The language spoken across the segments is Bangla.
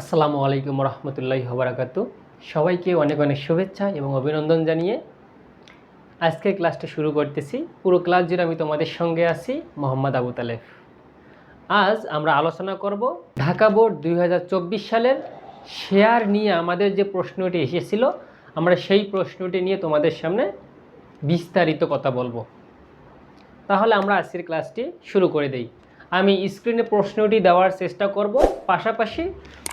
আসসালামু আলাইকুম রহমতুল্লাহ হবরাকাতু সবাইকে অনেক অনেক শুভেচ্ছা এবং অভিনন্দন জানিয়ে আজকের ক্লাসটা শুরু করতেছি। পুরো ক্লাস জুড়ে আমি তোমাদের সঙ্গে আছি মোহাম্মদ আবু তালেফ আজ আমরা আলোচনা করব ঢাকা বোর্ড দুই হাজার চব্বিশ সালের শেয়ার নিয়ে আমাদের যে প্রশ্নটি এসেছিল, আমরা সেই প্রশ্নটি নিয়ে তোমাদের সামনে বিস্তারিত কথা বলব। তাহলে আমরা আজকের ক্লাসটি শুরু করে দেই। আমি স্ক্রিনে প্রশ্নটি দেওয়ার চেষ্টা করব। পাশাপাশি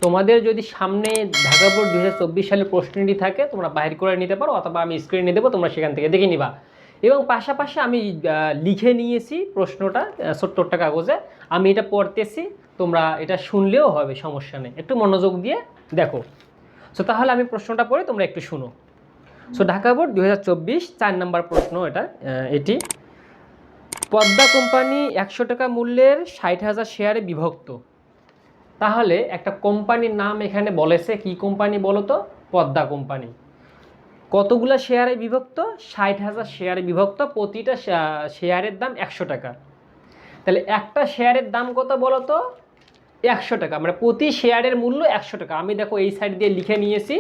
তোমাদের যদি সামনে ঢাকা বোর্ড দু সালের প্রশ্নটি থাকে, তোমরা বাইর করে নিতে পারো অথবা আমি স্ক্রিনে দেবো, তোমরা সেখান থেকে দেখে নিবা। এবং পাশাপাশি আমি লিখে নিয়েছি প্রশ্নটা সত্তরটা কাগজে। আমি এটা পড়তেছি, তোমরা এটা শুনলেও হবে, সমস্যা নেই। একটু মনোযোগ দিয়ে দেখো। সো তাহলে আমি প্রশ্নটা পড়ে, তোমরা একটু শুনো। সো ঢাকা বোর্ড দু চার নম্বর প্রশ্ন এটা এটি। পদ্মা কোম্পানি একশো টাকা মূল্যের ষাট হাজার শেয়ারে বিভক্ত। তাহলে একটা কোম্পানির নাম এখানে বলেছে কি কোম্পানি বলো তো? পদ্মা কোম্পানি। কতগুলো শেয়ারে বিভক্ত? ষাট হাজার শেয়ারে বিভক্ত, প্রতিটা শেয়ারের দাম একশো টাকা। তাহলে একটা শেয়ারের দাম কত বলো তো? একশো টাকা মানে প্রতি শেয়ারের মূল্য একশো টাকা। আমি দেখো এই সাইড দিয়ে লিখে নিয়েছি,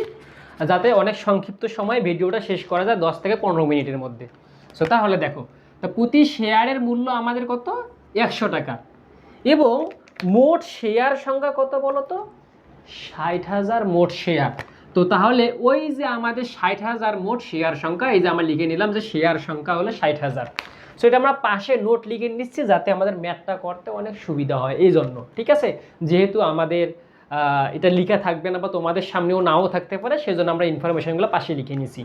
যাতে অনেক সংক্ষিপ্ত সময় ভিডিওটা শেষ করা যায় দশ থেকে পনেরো মিনিটের মধ্যে। সো তাহলে দেখো তা প্রতি শেয়ারের মূল্য আমাদের কত? একশো টাকা। এবং মোট শেয়ার সংখ্যা কত বলো তো? ষাট হাজার মোট শেয়ার। তো তাহলে ওই যে আমাদের ষাট হাজার মোট শেয়ার সংখ্যা, এই যে আমরা লিখে নিলাম যে শেয়ার সংখ্যা হলো ষাট হাজার। সো এটা আমরা পাশে নোট লিখে নিচ্ছি যাতে আমাদের ম্যাথটা করতে অনেক সুবিধা হয়। এই জন্য, ঠিক আছে? যেহেতু আমাদের এটা লিখা থাকবে না বা তোমাদের সামনেও নাও থাকতে পারে, সেজন্য আমরা ইনফরমেশনগুলো পাশে লিখে নিছি।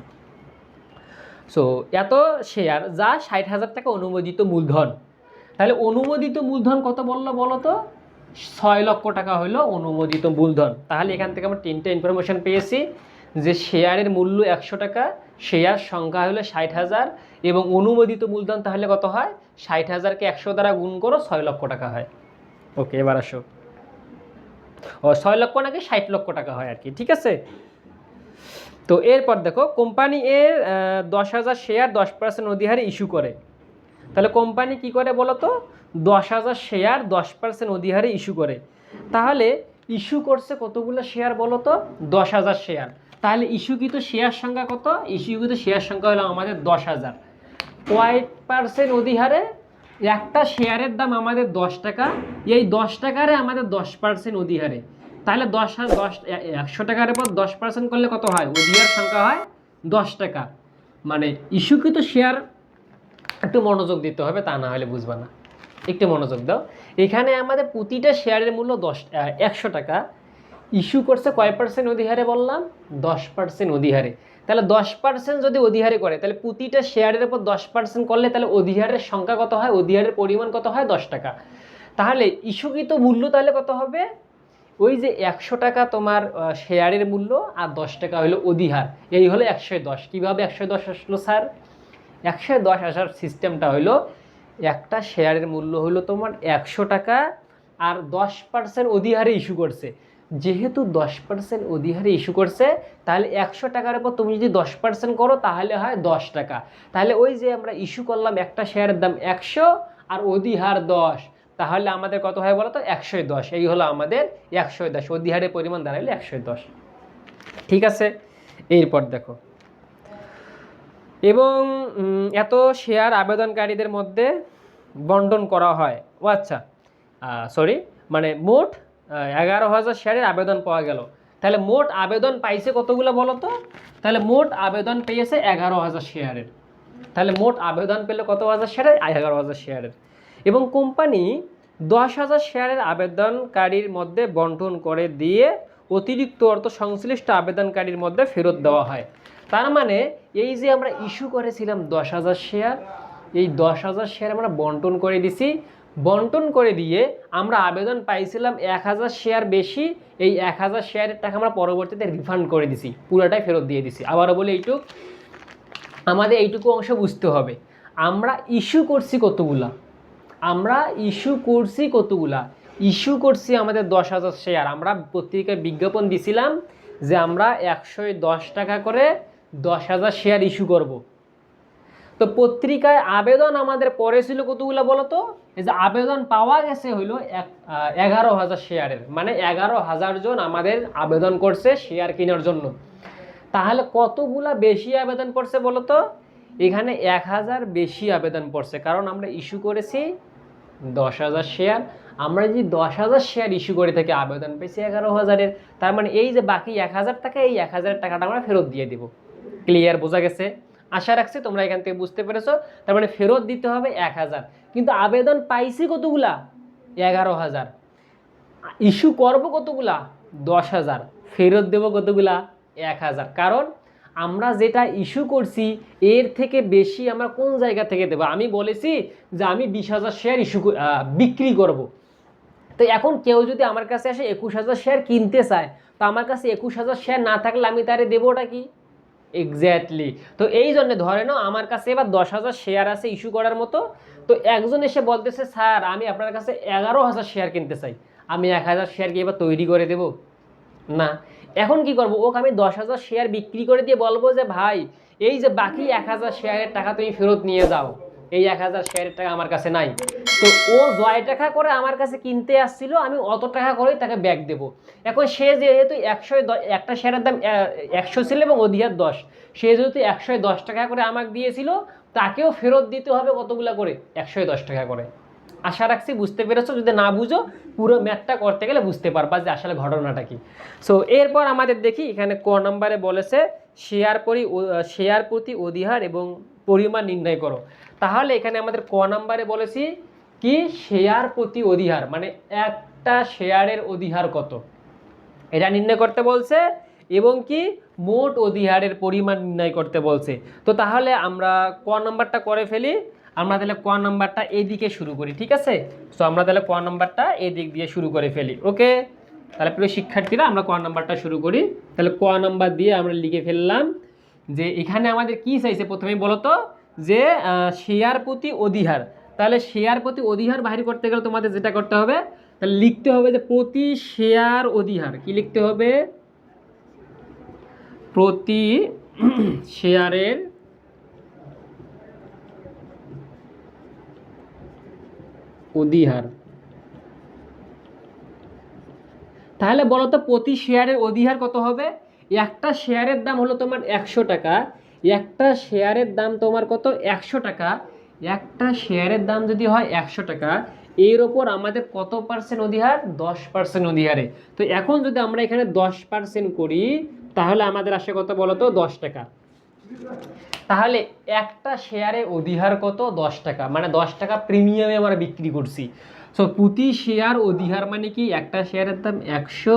সো এত শেয়ার যা ষাট হাজার টাকা অনুমোদিত মূলধন। তাহলে অনুমোদিত মূলধন কত বলল বলো তো? ছয় লক্ষ টাকা হলো অনুমোদিত মূলধন। তাহলে এখান থেকে আমরা তিনটে ইনফরমেশন পেয়েছি যে শেয়ারের মূল্য একশো টাকা শেয়ার সংখ্যা হলো ষাট হাজার এবং অনুমোদিত মূলধন তাহলে কত হয়? ষাট হাজারকে একশো দ্বারা গুণ করো, ছয় লক্ষ টাকা হয়। ওকে এবার আসো। ও, ছয় লক্ষ নাকি ষাট লক্ষ টাকা হয় আর কি, ঠিক আছে? তো এরপর দেখো কোম্পানি এর দশ হাজার শেয়ার দশ পার্সেন্ট অধিহারে ইস্যু করে। তাহলে কোম্পানি কি করে বলো তো? দশ হাজার শেয়ার দশ পার্সেন্ট অধিহারে ইস্যু করে। তাহলে ইস্যু করছে কতগুলো শেয়ার বলো তো? দশ হাজার শেয়ার তাহলে ইস্যুকৃত শেয়ার সংখ্যা কত? ইস্যুকৃত শেয়ার সংখ্যা হলো আমাদের দশ হাজার। কয় পার্সেন্ট অধিহারে একটা শেয়ারের দাম আমাদের দশ টাকা। এই দশ টাকারে আমাদের দশ পার্সেন্ট অধিহারে। তাহলে দশ হাজার, দশ একশো টাকার উপর দশ পার্সেন্ট করলে কত হয়? অধিহার সংখ্যা হয় দশ টাকা। মানে ইস্যুকৃত শেয়ার একটু মনোযোগ দিতে হবে, তা না হলে বুঝবা না। একটু মনোযোগ দাও। এখানে আমাদের প্রতিটা শেয়ারের মূল্য দশ একশো টাকা। ইস্যু করছে কয় পার্সেন্ট অধিহারে বললাম? দশ পার্সেন্ট অধিহারে। তাহলে দশ পার্সেন্ট যদি অধিহারে করে, তাহলে প্রতিটা শেয়ারের উপর দশ পার্সেন্ট করলে তাহলে অধিহারের সংখ্যা কত হয়? অধিহারের পরিমাণ কত হয়? দশ টাকা। তাহলে ইস্যুকৃত মূল্য তাহলে কত হবে? ওই যে একশো টাকা তোমার শেয়ারের মূল্য আর দশ টাকা হলো অধিহার। এই হলো একশো দশ। কীভাবে একশো দশ আসলো স্যার? একশো দশ আসার সিস্টেমটা হলো, একটা শেয়ারের মূল্য হলো তোমার একশো টাকা আর দশ পার্সেন্ট অধিহারে ইস্যু করছে। যেহেতু দশ পার্সেন্ট অধিহারে ইস্যু করছে, তাহলে একশো টাকার উপর তুমি যদি দশ পার্সেন্ট করো, তাহলে হয় দশ টাকা। তাহলে ওই যে আমরা ইস্যু করলাম একটা শেয়ারের দাম একশো আর অধিহার দশ। তাহলে আমাদের কত হয় বলো তো একশো দশ। এই হলো আমাদের একশো দশ। অধিহারের পরিমাণ দাঁড়াইলে একশো দশ। ঠিক আছে? এরপর দেখো। এবং এত শেয়ার আবেদনকারীদের মধ্যে বন্টন করা হয়। ও আচ্ছা সরি মানে মোট এগারো হাজার শেয়ারের আবেদন পাওয়া গেল। তাহলে মোট আবেদন পাইছে কতগুলো বলো তো তাহলে মোট আবেদন পেয়েছে এগারো হাজার শেয়ারের তাহলে মোট আবেদন পেলে কত হাজার শেয়ারের এগারো হাজার শেয়ারের এবং কোম্পানি দশ হাজার শেয়ারের আবেদনকারীর মধ্যে বন্টন করে দিয়ে অতিরিক্ত অর্থ সংশ্লিষ্ট আবেদনকারীর মধ্যে ফেরত দেওয়া হয়। তার মানে এই যে আমরা ইস্যু করেছিলাম দশ হাজার শেয়ার, এই দশ হাজার শেয়ার আমরা বন্টন করে দিছি। বন্টন করে দিয়ে আমরা আবেদন পাইছিলাম এক হাজার শেয়ার বেশি, এই এক হাজার শেয়ারের টাকা আমরা পরবর্তীতে রিফান্ড করে দিছি, পুরোটাই ফেরত দিয়ে দিছি। আবারও বলি এইটুক, আমাদের এইটুকু অংশ বুঝতে হবে। আমরা ইস্যু করছি কতগুলা? আমরা ইস্যু করছি কতগুলা? ইস্যু করছি আমাদের দশ হাজার শেয়ার আমরা পত্রিকায় বিজ্ঞাপন দিছিলাম যে আমরা একশো দশ টাকা করে দশ হাজার শেয়ার ইস্যু করব। তো পত্রিকায় আবেদন আমাদের পড়েছিল কতগুলো বলো তো এই যে আবেদন পাওয়া গেছে হইল এগারো হাজার শেয়ারের মানে এগারো হাজার জন আমাদের আবেদন করছে শেয়ার কেনার জন্য। তাহলে কতগুলা বেশি আবেদন পড়ছে বলো তো এখানে এক হাজার বেশি আবেদন পড়ছে কারণ আমরা ইস্যু করেছি দশ হাজার শেয়ার আমরা যদি দশ হাজার শেয়ার ইস্যু করে থাকি, আবেদন পেয়েছি এগারো হাজারের। তার মানে এই যে বাকি এক হাজার টাকা, এই এক হাজার টাকাটা আমরা ফেরত দিয়ে দিব। ক্লিয়ার বোঝা গেছে? আশা রাখছি তোমরা এখান থেকে বুঝতে পেরেছ। তার মানে ফেরত দিতে হবে এক হাজার। কিন্তু আবেদন পাইছি কতগুলা? এগারো হাজার। ইস্যু করব কতগুলা? দশ হাজার। ফেরত দেবো কতগুলা? এক হাজার। কারণ আমরা যেটা ইস্যু করছি, এর থেকে বেশি আমরা কোন জায়গা থেকে দেবো? আমি বলেছি যে আমি বিশ হাজার শেয়ার ইস্যু বিক্রি করব। তো এখন কেউ যদি আমার কাছে আসে একুশ হাজার শেয়ার কিনতে চায়, তো আমার কাছে একুশ হাজার শেয়ার না থাকলে আমি তারে দেবোটা কি? এক্স্যাক্টলি তো এই জন্য ধরে নাও আমার কাছে এবার দশ হাজার শেয়ার আছে ইস্যু করার মতো। তো একজন এসে বলতেছে, স্যার, আমি আপনার কাছে এগারো হাজার শেয়ার কিনতে চাই। আমি এক হাজার শেয়ার কি এবার তৈরি করে দেব? না। এখন কি করব? ওকে আমি দশ হাজার শেয়ার বিক্রি করে দিয়ে বলব যে, ভাই, এই যে বাকি এক হাজার শেয়ারের টাকা তুমি ফেরত নিয়ে যাও। এই এক হাজার শেয়ারের টাকা আমার কাছে নাই। তো ও জয় টাকা করে আমার কাছে কিনতে আসছিল, আমি অত টাকা করেই তাকে ব্যাগ দেব। এখন সে যেহেতু একশো দশ একটা শেয়ারের দাম একশো ছিল এবং অধিকার দশ। সে যেহেতু একশো দশ টাকা করে আমাকে দিয়েছিল, তাকেও ফেরত দিতে হবে কতগুলো করে? একশো দশ টাকা করে। আশা রাখছি বুঝতে পেরেছ। যদি না বুঝো, পুরো ম্যাথটা করতে গেলে বুঝতে পারবা যে আসলে ঘটনাটা কি। সো এরপর আমাদের দেখি, এখানে ক নম্বরে বলেছে শেয়ার পরি শেয়ার প্রতি অধিহার এবং পরিমাণ নির্ণয় করো। তাহলে এখানে আমাদের ক নম্বরে বলেছি, কি? শেয়ার প্রতি অধিহার মানে একটা শেয়ারের অধিহার কত? এটা নির্ণয় করতে বলছে এবং কি? মোট অধিহারের পরিমাণ নির্ণয় করতে বলছে। তো তাহলে আমরা ক নাম্বারটা করে ফেলি আমরা তাহলে ক নাম্বারটা এদিকে শুরু করি, ঠিক আছে? সো আমরা তাহলে ক নাম্বারটা এদিক দিয়ে শুরু করে ফেলি, ওকে? তাহলে প্রিয় শিক্ষার্থীরা, আমরা ক নাম্বারটা শুরু করি। তাহলে ক নাম্বার দিয়ে আমরা লিখে ফেললাম যে এখানে আমাদের কি চাইছে প্রথমেই বলো তো? যে শেয়ার প্রতি অধিহার। তাহলে শেয়ার প্রতি অধিহার বাহির করতে গেলে তোমাদের যেটা করতে হবে? তাহলে লিখতে হবে যে প্রতি শেয়ার অধিহার, কি লিখতে হবে? প্রতি শেয়ারের অধিহার। তাহলে বলো তো প্রতি শেয়ারের অধিহার কত হবে? একটা শেয়ারের দাম হলো তোমার একশো টাকা, একটা শেয়ারের দাম তোমার কত? একশো টাকা। একটা শেয়ারের দাম যদি হয় একশো টাকা, এর ওপর আমাদের কত পার্সেন্ট অধিহার? দশ পার্সেন্ট অধিহারে। তো এখন যদি আমরা এখানে দশ পার্সেন্ট করি, তাহলে আমাদের আসে কত বলো তো? দশ টাকা। তাহলে একটা শেয়ারে অধিহার কত? দশ টাকা। মানে দশ টাকা প্রিমিয়ামে আমরা বিক্রি করছি। সো প্রতি শেয়ার অধিহার মানে কি? একটা শেয়ারের দাম একশো।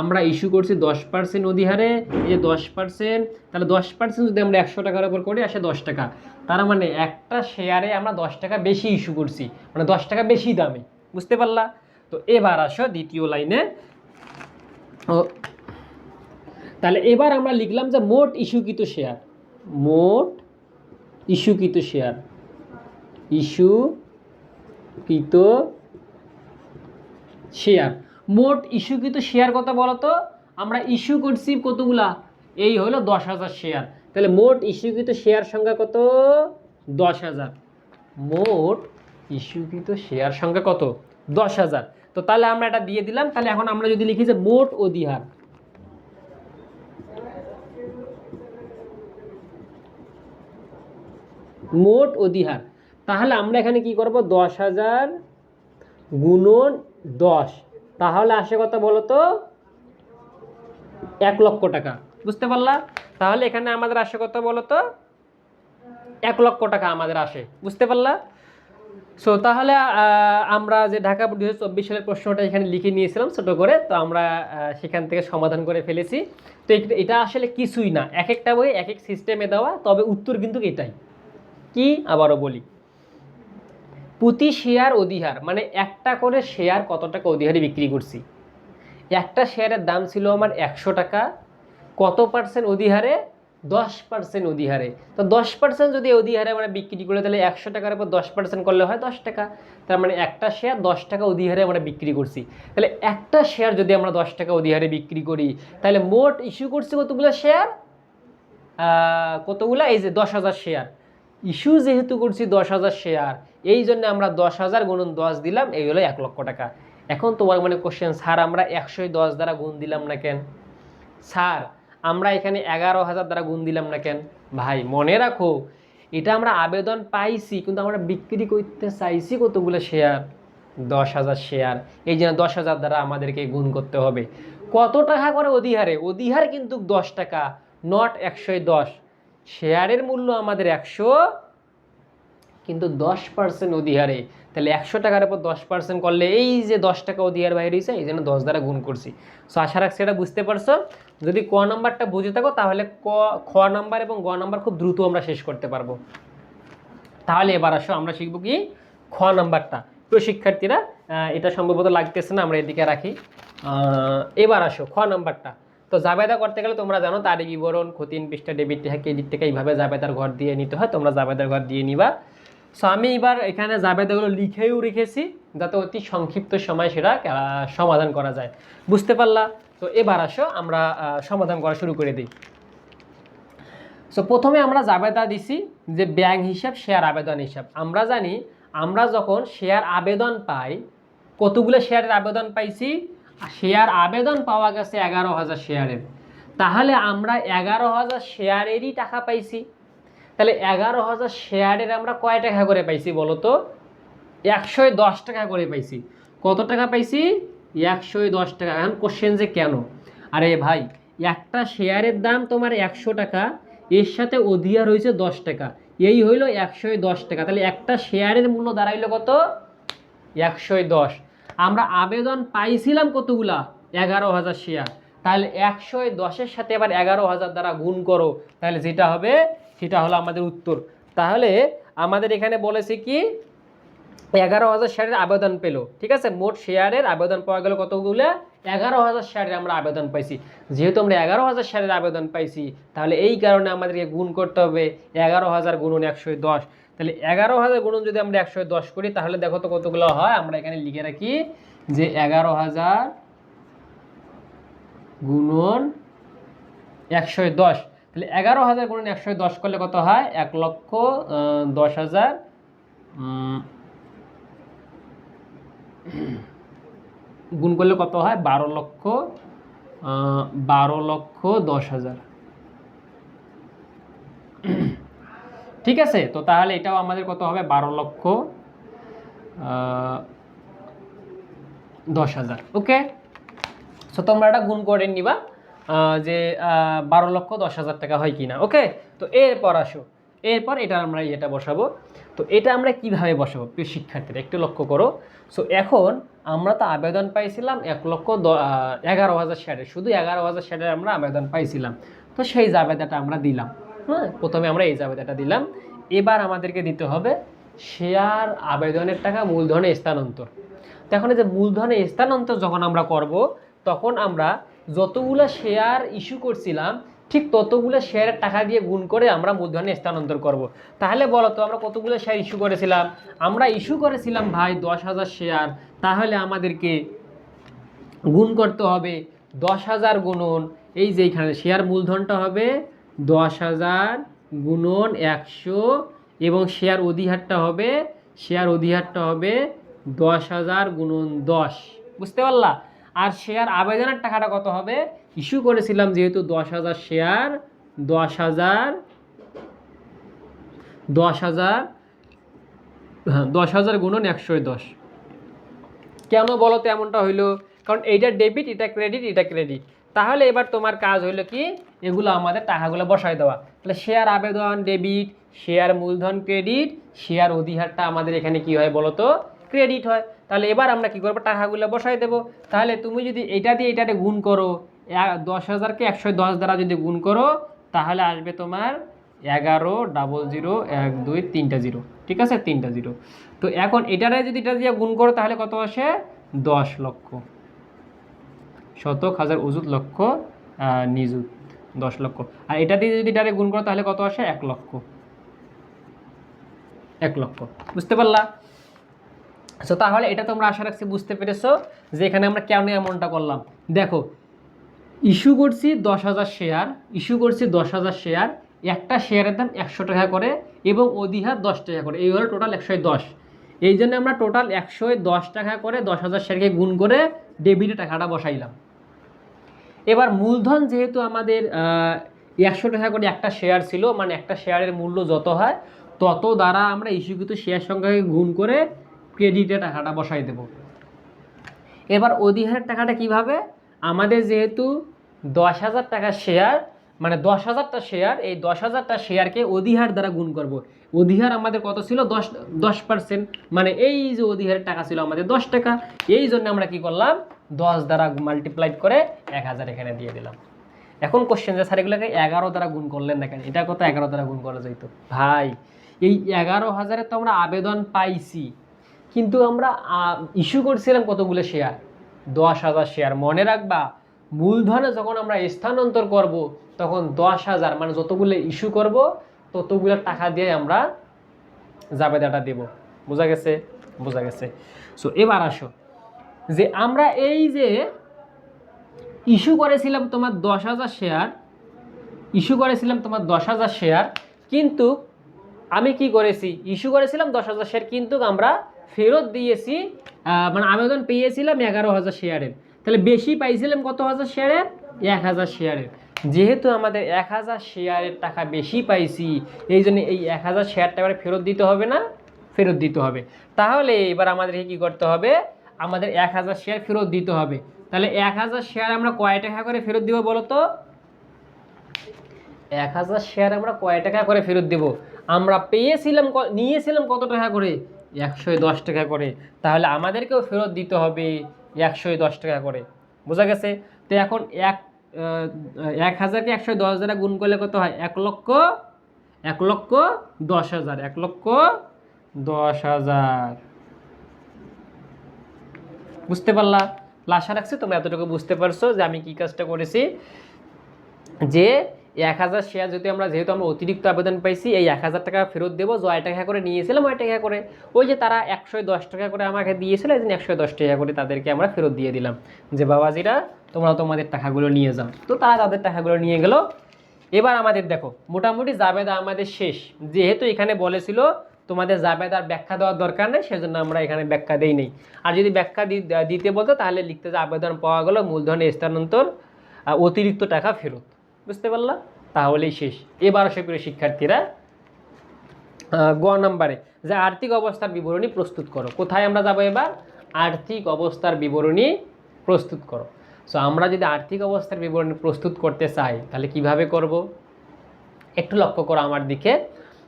আমরা ইস্যু করছি দশ পার্সেন্ট অধিহারে। এই যে দশ পার্সেন্ট তাহলে দশ পার্সেন্ট যদি আমরা একশো টাকার উপর করি, আসে দশ টাকা। তার মানে একটা শেয়ারে আমরা দশ টাকা বেশি ইস্যু করছি। মানে দশ টাকা বেশি দামে। বুঝতে পারলা? তো এবার আসো দ্বিতীয় লাইনে তাহলে এবার আমরা লিখলাম যে মোট ইস্যুকৃত শেয়ার মোট ইস্যুকৃত শেয়ার। ইস্যুকৃত শেয়ার। মোট ইস্যুকৃত শেয়ার কত বলো তো আমরা ইস্যু করছি কতগুলা? এই হলো দশ হাজার শেয়ার। তাহলে মোট ইস্যুকৃত শেয়ার সংখ্যা কত? দশ হাজার। মোট ইস্যুকৃত শেয়ার সংখ্যা কত? দশ হাজার। তো তাহলে আমরা এটা দিয়ে দিলাম। তাহলে এখন আমরা যদি লিখি যে মোট অধিহার মোট অধিহার। তাহলে আমরা এখানে কি করব? দশ হাজার গুণন দশ। তাহলে আসে কথা বলো তো? এক লক্ষ টাকা। বুঝতে পারলা? তাহলে এখানে আমাদের আসে কথা বলো তো? এক লক্ষ টাকা আমাদের আসে। বুঝতে পারলা? সো তাহলে আমরা যে ঢাকা দু হাজার চব্বিশ সালের প্রশ্নটা এখানে লিখে নিয়েছিলাম ছোটো করে, তো আমরা সেখান থেকে সমাধান করে ফেলেছি। তো এটা আসলে কিছুই না। এক একটা বই এক এক সিস্টেমে দেওয়া, তবে উত্তর কিন্তু এটাই। কি আবারও বলি। প্রতি শেয়ার অধিহার মানে একটা করে শেয়ার কত টাকা অধিহারে বিক্রি করছি? একটা শেয়ারের দাম ছিল আমার একশো টাকা, কত পার্সেন্ট অধিহারে? দশ পার্সেন্ট অধিহারে। তো দশ পার্সেন্ট যদি অধিহারে আমরা বিক্রি করি, তাহলে একশো টাকার উপর দশ পার্সেন্ট করলে হয় দশ টাকা। তার মানে একটা শেয়ার দশ টাকা অধিহারে আমরা বিক্রি করছি। তাহলে একটা শেয়ার যদি আমরা দশ টাকা অধিহারে বিক্রি করি, তাহলে মোট ইস্যু করছি কতগুলো শেয়ার কতগুলো? এই যে দশ হাজার শেয়ার ইস্যু যেহেতু করছি দশ হাজার শেয়ার, এই জন্য আমরা দশ হাজার গুণন দশ দিলাম, এই হলো এক লক্ষ টাকা। এখন তোমার মানে কোশ্চেন স্যার, আমরা একশোই দশ দ্বারা গুণ দিলাম না কেন? স্যার, আমরা এখানে এগারো হাজার দ্বারা গুণ দিলাম না কেন? ভাই, মনে রাখো, এটা আমরা আবেদন পাইছি, কিন্তু আমরা বিক্রি করতে চাইছি কতগুলো শেয়ার? দশ হাজার শেয়ার, এই জন্য দশ হাজার দ্বারা আমাদেরকে গুণ করতে হবে। কত টাকা করে অধিহারে? অধিহার কিন্তু দশ টাকা নট একশোয় দশ। শেয়ারের মূল্য আমাদের একশো, কিন্তু দশ পার্সেন্ট অধিহারে। তাহলে একশো টাকার উপর দশ পার্সেন্ট করলে এই যে দশ টাকা অধিহার বাইরে হয়েছে, এই জন্য দশ দ্বারা গুণ করছি। সো আশা রাখছি এটা বুঝতে পারছ। যদি ক নাম্বারটা বুঝে থাকো, তাহলে ক, খ নাম্বার এবং গ নাম্বার খুব দ্রুত আমরা শেষ করতে পারব। তাহলে এবার আসো, আমরা শিখব কি? খ নাম্বারটা। প্রিয় শিক্ষার্থীরা এটা সম্ভবত লাগতেছে না, আমরা এদিকে রাখি। এবার আসো, খ নাম্বারটা। তো জাবেদা করতে গেলে তোমরা জানো তারই বিবরণ ক্ষতিন পৃষ্ঠা, ডেবিট টেহা ক্রেডিট থেকে এইভাবে জাবেদার ঘর দিয়ে নিতে হয়, তোমরা জাবেদার ঘর দিয়ে নিবা। সো আমি এবার এখানে জাবেদাগুলো লিখেও রেখেছি, যাতে অতি সংক্ষিপ্ত সময় সেটা সমাধান করা যায়। বুঝতে পারলা? তো এবার আসো, আমরা সমাধান করা শুরু করে দিই। সো প্রথমে আমরা জাবেদা দিছি যে ব্যাংক হিসাব, শেয়ার আবেদন হিসাব। আমরা জানি, আমরা যখন শেয়ার আবেদন পাই, কতগুলো শেয়ারের আবেদন পাইছি? শেয়ার আবেদন পাওয়া গেছে এগারো হাজার শেয়ারের। তাহলে আমরা এগারো হাজার শেয়ারেরই টাকা পাইছি। তাহলে এগারো হাজার শেয়ারের আমরা কয় টাকা করে পাইছি বলো তো? একশোয় দশ টাকা করে পাইছি। কত টাকা পাইছি? একশো দশ টাকা। এখন কোশ্চেন যে কেন? আরে ভাই, একটা শেয়ারের দাম তোমার একশো টাকা, এর সাথে অধিয়ার হয়েছে দশ টাকা। এই হইল একশো দশ টাকা। তাহলে একটা শেয়ারের মূল্য দাঁড়াইলো কত? একশো দশ। আমরা আবেদন পাইছিলাম কতগুলা? এগারো হাজার শেয়ার। তাহলে একশো দশের সাথে আবার এগারো হাজার দ্বারা গুণ করো। তাহলে যেটা হবে, সেটা হলো আমাদের উত্তর। তাহলে আমাদের এখানে বলেছে কি, এগারো হাজার শেয়ারের আবেদন পেল। ঠিক আছে? মোট শেয়ারের আবেদন পাওয়া গেলো কতগুলো? এগারো হাজার শেয়ারের আমরা আবেদন পাইছি। যেহেতু আমরা এগারো হাজার শেয়ারের আবেদন পাইছি, তাহলে এই কারণে আমাদেরকে গুণ করতে হবে এগারো হাজার গুণন একশো দশ। তাহলে এগারো হাজার গুণন যদি আমরা একশো দশ করি, তাহলে দেখো তো কতগুলো হয়। আমরা এখানে লিখে রাখি যে এগারো হাজার গুণন একশো দশ। তাহলে এগারো হাজার গুণন একশো দশ করলে কত হয়? এক লক্ষ দশ হাজার গুণ করলে কত হয়? বারো লক্ষ বারো লক্ষ দশ হাজার। ঠিক আছে? তো তাহলে এটাও আমাদের কত হবে? বারো লক্ষ দশ হাজার। ওকে? সো তোমরা এটা গুণ করে নিবা যে বারো লক্ষ দশ হাজার টাকা হয় কিনা। ওকে? তো এরপর আসো। এরপর এটা আমরা এটা বসাবো। তো এটা আমরা কীভাবে বসাবো? প্রিয় শিক্ষার্থীরা, একটু লক্ষ্য করো। সো এখন আমরা তো আবেদন পাইছিলাম এক লক্ষ এগারো হাজার শেয়ারের শুধু এগারো হাজার শেয়ারের আমরা আবেদন পাইছিলাম। তো সেই জাবেদাটা আমরা দিলাম। হ্যাঁ প্রথমে আমরা এই জাবেদাটা দিলাম। এবার আমাদেরকে দিতে হবে শেয়ার আবেদনের টাকা মূলধনে স্থানান্তর। তো এখন এই যে মূলধনে স্থানান্তর যখন আমরা করব, তখন আমরা যতগুলো শেয়ার ইস্যু করছিলাম ঠিক ততগুলো শেয়ারের টাকা দিয়ে গুণ করে আমরা মূলধনে স্থানান্তর করব। তাহলে বলো তো, আমরা কতগুলো শেয়ার ইস্যু করেছিলাম? আমরা ইস্যু করেছিলাম ভাই দশ হাজার শেয়ার তাহলে আমাদেরকে গুণ করতে হবে দশ হাজার গুণন, এই যে এখানে শেয়ার মূলধনটা হবে দশ হাজার গুণন একশো এবং শেয়ার অধিহারটা হবে শেয়ার অধিহারটা হবে দশ হাজার গুণন দশ। বুঝতে পারলা? আর শেয়ার আবেদনের টাকাটা কত হবে? ইস্যু করেছিলাম যেহেতু দশ হাজার শেয়ার দশ হাজার দশ হাজার হ্যাঁ দশ হাজার গুণন একশো দশ। কেন বলো তো এমনটা হইল? কারণ এইটা ডেবিট এটা ক্রেডিট এটা ক্রেডিট তাহলে এবার তোমার কাজ হইল কি? এগুলো আমাদের টাকাগুলো বসায় দেওয়া। তাহলে শেয়ার আবেদন ডেবিট শেয়ার মূলধন ক্রেডিট শেয়ার অধিহারটা আমাদের এখানে কি হয় বলো তো? ক্রেডিট হয়, তাহলে এবার আমরা কি করব? টাকাগুলো বসাই দেবো। তাহলে তুমি যদি এটা দিয়ে এটাতে গুণ করো দশ হাজারকে একশো দশ দ্বারা যদি গুণ করো, তাহলে আসবে তোমার এগারো ডাবল জিরো এক দুই তিনটা জিরো ঠিক আছে? তিনটা জিরো তো এখন এটারে যদি এটা দিয়ে গুণ করো, তাহলে কত আসে? দশ লক্ষ। শতক, হাজার, উজুত, লক্ষ নিযুত। দশ লক্ষ। আর এটা দিয়ে যদি এটারে গুণ করো, তাহলে কত আসে? এক লক্ষ। এক লক্ষ। বুঝতে পারলা? সো তাহলে এটা তোমরা আশা রাখছি বুঝতে পেরেছ যে এখানে আমরা কেন এমনটা করলাম। দেখো ইস্যু করছি দশ হাজার শেয়ার ইস্যু করছি দশ হাজার শেয়ার একটা শেয়ারের দাম একশো টাকা করে এবং অধিহার দশ টাকা করে। এই হলো টোটাল একশো দশ। এই জন্য আমরা টোটাল একশো দশ টাকা করে দশ হাজার শেয়ারকে গুণ করে ডেবিটে টাকাটা বসাইলাম। এবার মূলধন যেহেতু আমাদের একশো টাকা করে একটা শেয়ার ছিল মানে একটা শেয়ারের মূল্য যত হয়, তত দ্বারা আমরা ইস্যুকৃত শেয়ার সংখ্যাকে গুণ করে ক্রেডিটে টাকাটা বসাই দেব। এবার অধিহারের টাকাটা কীভাবে? আমাদের যেহেতু দশ হাজার টাকা শেয়ার মানে দশ হাজারটা শেয়ার এই দশ হাজারটা শেয়ারকে অধিহার দ্বারা গুণ করব। অধিহার আমাদের কত ছিল? দশ দশ পার্সেন্ট মানে এই যে অধিহারের টাকা ছিল আমাদের দশ টাকা, এই জন্য আমরা কি করলাম? দশ দ্বারা মাল্টিপ্লাইড করে এক হাজার এখানে দিয়ে দিলাম। এখন কোশ্চেন যে স্যার এগুলোকে এগারো দ্বারা গুণ করলেন না কেন এটা কত এগারো দ্বারা গুণ করা যাইতো? ভাই, এই এগারো হাজারে তো আমরা আবেদন পাইছি। কিন্তু আমরা ইস্যু করছিলাম কতগুলো শেয়ার দশ হাজার শেয়ার মনে রাখবা, মূলধনে যখন আমরা স্থানান্তর করব, তখন দশ হাজার মানে যতগুলো ইস্যু করব, ততগুলো টাকা দিয়ে আমরা জাবেদাটা দেব। বোঝা গেছে? বোঝা গেছে। সো এবার আসো। যে আমরা এই যে ইস্যু করেছিলাম তোমার দশ হাজার শেয়ার ইস্যু করেছিলাম তোমার দশ হাজার শেয়ার কিন্তু আমি কি করেছি? ইস্যু করেছিলাম দশ হাজার শেয়ার কিন্তু আমরা ফেরত দিয়েছি মানে আবেদন পেয়েছিলাম এগারো হাজার শেয়ারের। তাহলে বেশি পাইছিলাম কত হাজার শেয়ারের? এক হাজার শেয়ারের। যেহেতু আমাদের এক হাজার শেয়ারের টাকা বেশি পাইছি, এই জন্য এই এক হাজার শেয়ারটা এবারে ফেরত দিতে হবে না? ফেরত দিতে হবে। তাহলে এবার আমাদেরকে কী করতে হবে? আমাদের এক হাজার শেয়ার ফেরত দিতে হবে। তাহলে এক হাজার শেয়ার আমরা কয় টাকা করে ফেরত দিব বলো তো? এক হাজার শেয়ার আমরা কয় টাকা করে ফেরত দেব? আমরা পেয়েছিলাম নিয়েছিলাম কত টাকা করে? একশো দশ টাকা করে। তাহলে আমাদেরকেও ফেরত দিতে হবে একশো দশ টাকা করে। বোঝা গেছে? তো এখন এক এক হাজারকে একশো দশ দ্বারা গুণ করলে কত হয়? এক লক্ষ এক লক্ষ দশ হাজার, এক লক্ষ দশ হাজার। বুঝতে পারলা? আশা রাখছি তোমরা এতটুকু বুঝতে পারছ যে আমি কি কাজটা করেছি, যে এক হাজার শেয়ার যদি আমরা যেহেতু আমরা অতিরিক্ত আবেদন পাইছি, এই এক হাজার টাকা ফেরত দেবো। জয় টাকা করে নিয়েছিলাম, ওই টাকা করে। ওই যে তারা একশো দশ টাকা করে আমাকে দিয়েছিল, এই জন্য একশো দশ টাকা করে তাদেরকে আমরা ফেরত দিয়ে দিলাম। যে, বাবাজিরা, তোমরা তোমাদের টাকাগুলো নিয়ে যাও। তো তারা তাদের টাকাগুলো নিয়ে গেল। এবার আমাদের দেখো, মোটামুটি জাবেদা আমাদের শেষ। যেহেতু এখানে বলেছিল, তোমাদের জাবেদার ব্যাখ্যা দেওয়ার দরকার নেই, সেজন্য আমরা এখানে ব্যাখ্যা দেই নেই। আর যদি ব্যাখ্যা দিতে বলতো, তাহলে লিখতে যে আবেদন পাওয়া গেলো মূলধনের স্থানান্তর অতিরিক্ত টাকা ফেরত। বুঝতে পারলা? তাহলেই শেষ। এবার সুপ্রিয় শিক্ষার্থীরা আহ, গ নম্বরে যে আর্থিক অবস্থার বিবরণী প্রস্তুত করো। কোথায় আমরা যাব এবার? আর্থিক অবস্থার বিবরণী প্রস্তুত করো। সো আমরা যদি আর্থিক অবস্থার বিবরণী প্রস্তুত করতে চাই তাহলে কীভাবে করব? একটু লক্ষ্য করো আমার দিকে।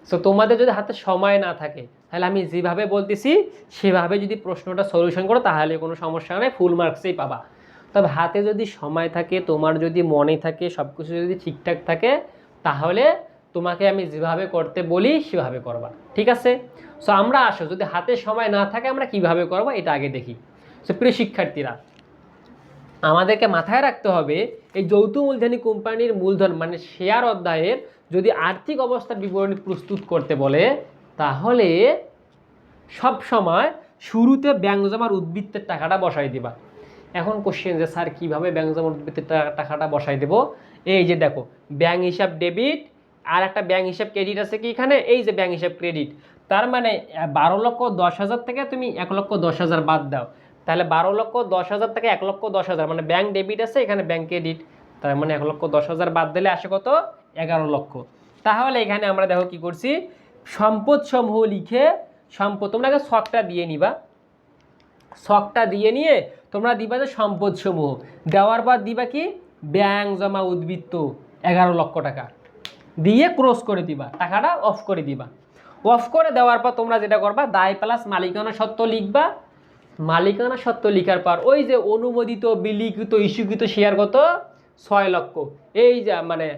সো তোমাদের যদি হাতে সময় না থাকে তাহলে আমি যেভাবে বলতেছি সেভাবে যদি প্রশ্নটা সলিউশন করো তাহলে কোনো সমস্যা নেই ফুল মার্কসেই পাবা। তবে হাতে যদি সময় থাকে, তোমার যদি মনে থাকে সব কিছু যদি ঠিকঠাক থাকে, তাহলে তোমাকে আমি যেভাবে করতে বলি, সেভাবে করবা ঠিক আছে? সো আমরা আসো, যদি হাতে সময় না থাকে, আমরা কীভাবে করব, এটা আগে দেখি। সো প্রিয় শিক্ষার্থীরা, আমাদেরকে মাথায় রাখতে হবে, এই যৌথ মূলধনী কোম্পানির মূলধন মানে শেয়ার অধ্যায়ের যদি আর্থিক অবস্থার বিবরণী প্রস্তুত করতে বলে, তাহলে সব সময় শুরুতে ব্যাংক জমার উদ্বৃত্তের টাকাটা বসাই দিবা। এখন কোশ্চেন যে, স্যার, কীভাবে ব্যাংক জমার টাকাটা বসাই দেব? এই যে দেখো ব্যাংক হিসাব ডেবিট আর একটা ব্যাংক হিসাব ক্রেডিট আছে কি এখানে? এই যে ব্যাংক হিসাব ক্রেডিট তার মানে বারো লক্ষ দশ হাজার থেকে তুমি এক লক্ষ দশ হাজার বাদ দাও। তাহলে বারো লক্ষ দশ হাজার থেকে এক লক্ষ দশ হাজার মানে ব্যাংক ডেবিট আছে, এখানে ব্যাংক ক্রেডিট তার মানে এক লক্ষ দশ হাজার বাদ দিলে আসে কত? এগারো লক্ষ। তাহলে এখানে আমরা দেখো কি করছি? সম্পদ সমূহ লিখে, সম্পদ তোমরা আগে শখটা দিয়ে নিবা। শখটা দিয়ে নিয়ে তোমরা দিবা যে সম্পদ সমূহ দেওয়ার পর দিবা কি? ব্যাংক জমা, উদ্বৃত্ত, এগারো লক্ষ টাকা। দিয়ে ক্রস করে দিবা, টাকাটা অফ করে দিবা। অফ করে দেওয়ার পর তোমরা যেটা করবা, দায় প্লাস মালিকানা সত্ত্ব লিখবা। মালিকানা সত্ত্ব লিখার পর ওই যে অনুমোদিত বিলিকৃত ইস্যুকৃত শেয়ার কত? ছয় লক্ষ। এই যে মানে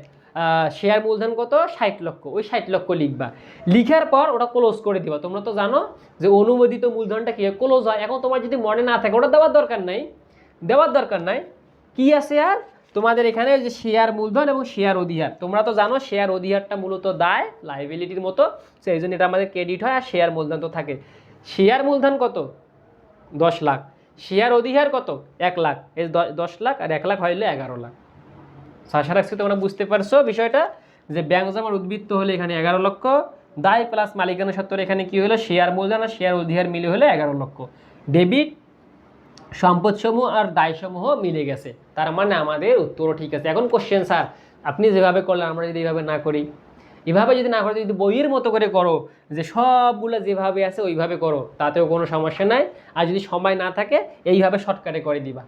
শেয়ার মূলধন কত? ষাট লক্ষ। ওই ষাট লক্ষ লিখবা। লিখার পর ওটা ক্লোজ করে দিবা। তোমরা তো জানো যে অনুমোদিত মূলধনটা কি ক্লোজ হয়। এখন তোমার যদি মনে না থাকে, ওটা দেওয়ার দরকার নাই। দেওয়ার দরকার নাই। কি আছে আর? তোমাদের এখানে যে শেয়ার মূলধন এবং শেয়ার অধিহার। তোমরা তো জানো শেয়ার অধিহারটা মূলত দায় লাইবিলিটির মতো। সেই জন্য এটা আমাদের ক্রেডিট হয় আর শেয়ার মূলধন তো থাকে। শেয়ার মূলধন কত? দশ লাখ। শেয়ার অধিহার কত? এক লাখ। এই দশ লাখ আর এক লাখ হইলে এগারো লাখ। আশা রাখছি তোমরা বুঝতে পারছ বিষয়টা, যে ব্যাংক জমার উদ্বৃত্ত হলে এখানে এগারো লক্ষ, দায় প্লাস মালিকানা সত্তর এখানে কি হলো? শেয়ার মূলধন আর শেয়ার অধিকার মিলে হলে এগারো লক্ষ। ডেবিট, সম্পদসমূহ আর দায়সমূহ মিলে গেছে। তার মানে আমাদের উত্তরও ঠিক আছে। এখন কোশ্চেন স্যার, আপনি যেভাবে করলেন, আমরা যদি এইভাবে না করি? এভাবে যদি না করো, যদি বইয়ের মতো করে করো, যে সবগুলো যেভাবে আছে ওইভাবে করো, তাতেও কোনো সমস্যা নাই। আর যদি সময় না থাকে, এইভাবে শর্টকাটে করে দিবা।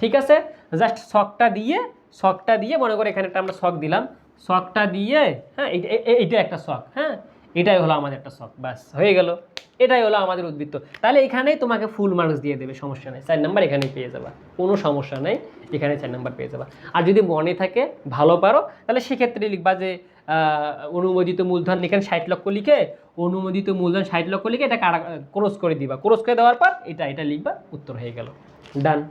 ঠিক আছে? জাস্ট শখটা দিয়ে শখটা দিয়ে, মনে করে এখানে একটা আমরা শখ দিলাম, শখটা দিয়ে হ্যাঁ এই- এই- এই- এইটা একটা শখ হ্যাঁ এটাই হলো আমাদের একটা শখ, ব্যাস, হয়ে গেল। এটাই হলো আমাদের উদ্বৃত্ত। তাহলে এখানেই তোমাকে ফুল মার্কস দিয়ে দেবে, সমস্যা নেই, চার নাম্বার এখানেই পেয়ে যাবা, কোনো সমস্যা নেই এখানে চার নাম্বার পেয়ে যাবা। আর যদি মনে থাকে ভালো পারো, তাহলে সেক্ষেত্রে লিখবা যে অনুমোদিত মূলধন এখানে ষাট লক্ষ লিখে, অনুমোদিত মূলধন ষাট লক্ষ লিখে এটা কারা ক্রস করে দিবা। ক্রস করে দেওয়ার পর এটা এটা লিখবা, উত্তর হয়ে গেল। ডান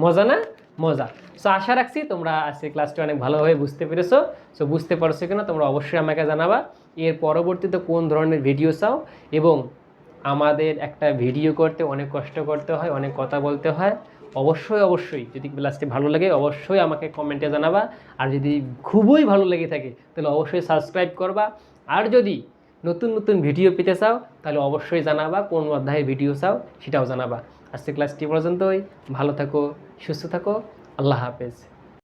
মজা না? মজা। সো আশা রাখছি তোমরা আজকে ক্লাসটি অনেক ভালোভাবে বুঝতে পেরেছ। সো বুঝতে পারছ কিনা তোমরা অবশ্যই আমাকে জানাবা। এর পরবর্তীতে কোন ধরনের ভিডিও চাও? এবং আমাদের একটা ভিডিও করতে অনেক কষ্ট করতে হয়, অনেক কথা বলতে হয়। অবশ্যই অবশ্যই যদি ক্লাসটি ভালো লাগে, অবশ্যই আমাকে কমেন্টে জানাবা। আর যদি খুবই ভালো লেগে থাকে, তাহলে অবশ্যই সাবস্ক্রাইব করবা। আর যদি নতুন নতুন ভিডিও পেতে চাও, তাহলে অবশ্যই জানাবা, কোন অধ্যায়ের ভিডিও চাও, সেটাও জানাবা। আজকে ক্লাসটি পর্যন্তই। ভালো থাকো সুস্থ থাকো। আল্লাহ হাফেজ।